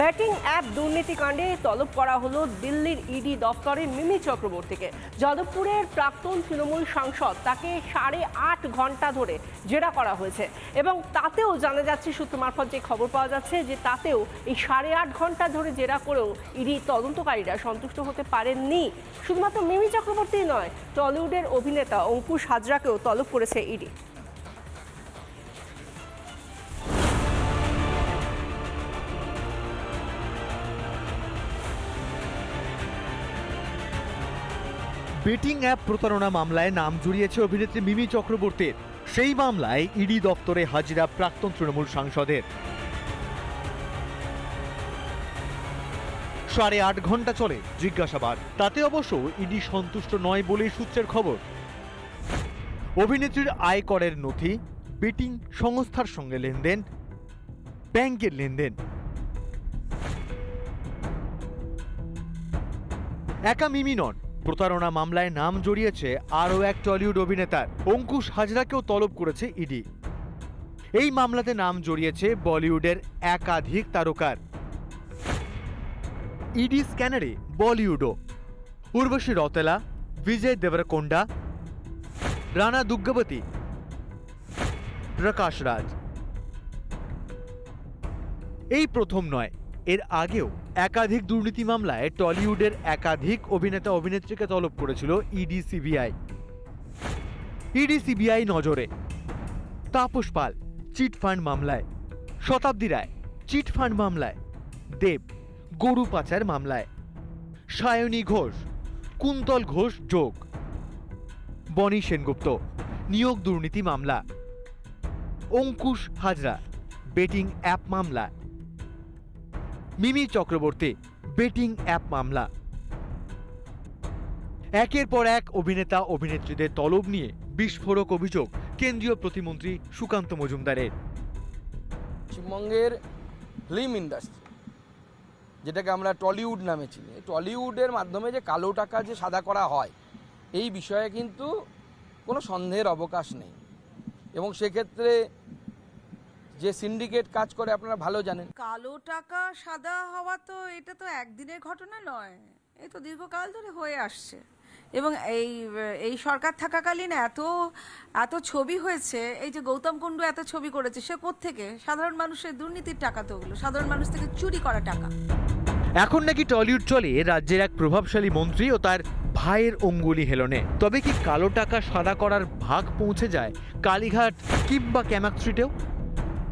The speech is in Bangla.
ব্যাটিং অ্যাপ দুর্নীতিকাণ্ডে তলব করা হলো দিল্লির ইডি দফতরে মিমি চক্রবর্তীকে। যাদবপুরের প্রাক্তন তৃণমূল সাংসদ তাকে সাড়ে আট ঘণ্টা ধরে জেরা করা হয়েছে এবং তাতেও জানা যাচ্ছে সূত্র মারফত যে খবর পাওয়া যাচ্ছে যে তাতেও এই সাড়ে আট ঘণ্টা ধরে জেরা করেও ইডি তদন্তকারীরা সন্তুষ্ট হতে পারেননি। শুধুমাত্র মিমি চক্রবর্তী নয়, টলিউডের অভিনেতা অঙ্কুশ হাজরাকেও তলব করেছে ইডি। বেটিং অ্যাপ প্রতারণা মামলায় নাম জড়িয়েছে অভিনেত্রী মিমি চক্রবর্তীর। সেই মামলায় ইডি দপ্তরে হাজিরা প্রাক্তন তৃণমূল সাংসদের। সাড়ে আট ঘণ্টা চলে, জিজ্ঞাসাবাদ। তাতে অবশ্য ইডি সন্তুষ্ট নয় বলেই সূত্রের খবর। অভিনেত্রীর আয়করের নথি, বেটিং সংস্থার সঙ্গে লেনদেন, ব্যাংকের লেনদেন। একা মিমি নন প্রতারণা মামলায় নাম জড়িয়েছে আরও এক টলিউড অভিনেতার। অঙ্কুশ হাজরাকেও তলব করেছে ইডি। এই মামলাতে নাম জড়িয়েছে বলিউডের একাধিক তারকার। ইডি স্ক্যানারে বলিউডও। উর্বশী রতেলা বিজয় দেবরকোন্ডা, রানা দুগ্গবতী, প্রকাশ রাজ। এই প্রথম নয় এর আগেও একাধিক দুর্নীতি মামলায় টলিউডের একাধিক অভিনেতা অভিনেত্রীকে তলব করেছিল ইডি সিবিআই। ইডি সিবিআই নজরে, তাপস পাল, চিট ফান্ড মামলায়, শতাব্দী রায়, চিট ফান্ড মামলায়, দেব, গরু পাচার মামলায়, সায়নী ঘোষ, কুন্তল ঘোষ যোগ। বনি সেনগুপ্ত, নিয়োগ দুর্নীতি মামলা। অঙ্কুশ হাজরা, বেটিং অ্যাপ মামলা। মিমি চক্রবর্তী, বেটিং অ্যাপ মামলা। একের পর এক অভিনেতা অভিনেত্রীদের তলব নিয়ে বিস্ফোরক অভিযোগ কেন্দ্রীয় প্রতিমন্ত্রী সুকান্ত মজুমদারের। পশ্চিমবঙ্গের ফিল্ম ইন্ডাস্ট্রি, যেটাকে আমরা টলিউড নামে চিনি টলিউডের মাধ্যমে যে কালো টাকা যে সাদা করা হয়, এই বিষয়ে কিন্তু কোনো সন্দেহের অবকাশ নেই। এবং সেক্ষেত্রে যে সিন্ডিকেট কাজ করে আপনারা ভালো জানেন। কালো টাকা সাদা হওয়া তো এটা তো একদিনের ঘটনা নয়। এই তো দীর্ঘকাল ধরে হয়ে আসছে। এবং এই এই সরকার থাকাকালীন এত এত ছবি হয়েছে এই যে গৌতম কুণ্ডু এত ছবি করেছে সে থেকে সাধারণ মানুষের দুর্নীতির টাকা তো ওগুলো সাধারণ মানুষ থেকে চুরি করা টাকা। এখন নাকি টলিউড চলে রাজ্যের এক প্রভাবশালী মন্ত্রী ও তার ভাইয়ের অঙ্গুলি হেলনে। তবে কি কালো টাকা সাদা করার ভাগ পৌঁছে যায় কালীঘাট কিংবা ক্যামাক স্ট্রিটেও?